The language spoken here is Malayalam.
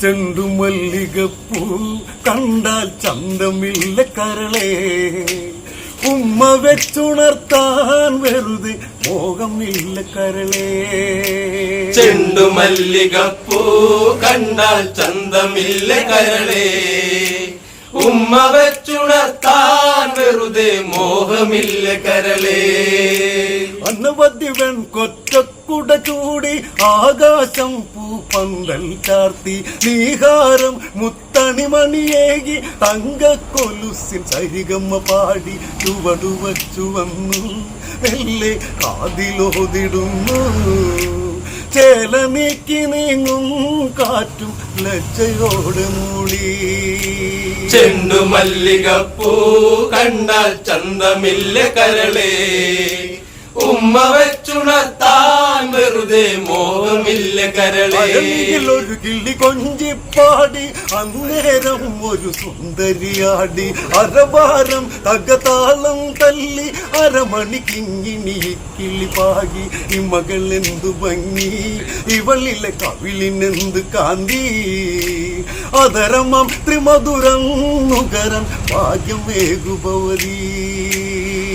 ചെണ്ടുമല്ലികപ്പൂ കണ്ടാൽ ചന്തമില്ല കരളേ. ഉമ്മ വെച്ചുണർത്താൻ വെറുതെ മോഹമില്ല കരളേ. ചെണ്ടുമല്ലികപ്പൂ കണ്ടാൽ ചന്തമില്ല കരളേ. ഉമ്മ വെച്ചുണർത്താൻ വെറുതെ മോഹമില്ല കരളേ. അന്നവദ്യ വെൺകൊറ്റക്കുട ചൂടി ആകാശം പൂപ്പന്തൽ ചാർത്തി നീഹാരം മുത്തണിമണിയേകി തങ്കക്കൊലുസിൻ സരികമ്മ പാടി ചുവടുവച്ചു വന്നു മെല്ലെ കാതിലോതിടുന്നു. ചേല നീക്കി നീങ്ങും കാറ്റും ലജ്ജയോട് മൂടി. ചെണ്ടു മല്ലികപ്പൂ കണ്ടാൽ ചന്തമില്ല കരളേ. ഉമ്മ വെച്ചുണർത്താൻ വെറുതെ മോഹമില്ല കരളേ. അഴകിൽ ഒരു കിളി കൊഞ്ചിപ്പാടി അന്നേരം ഒരു സുന്ദരിയാടി. അരവാരം തകതാളം തല്ലി അരമണിക്കിങ്ങിണി കിളി പാകി. ഈ മകൾ എന്തു ഭംഗി ഇവളിലെ കവിളിനെന്ത് കാന്തി. അതരമം ത്രിമധുരം നുകരം ഭാഗ്യമേകുപവരീ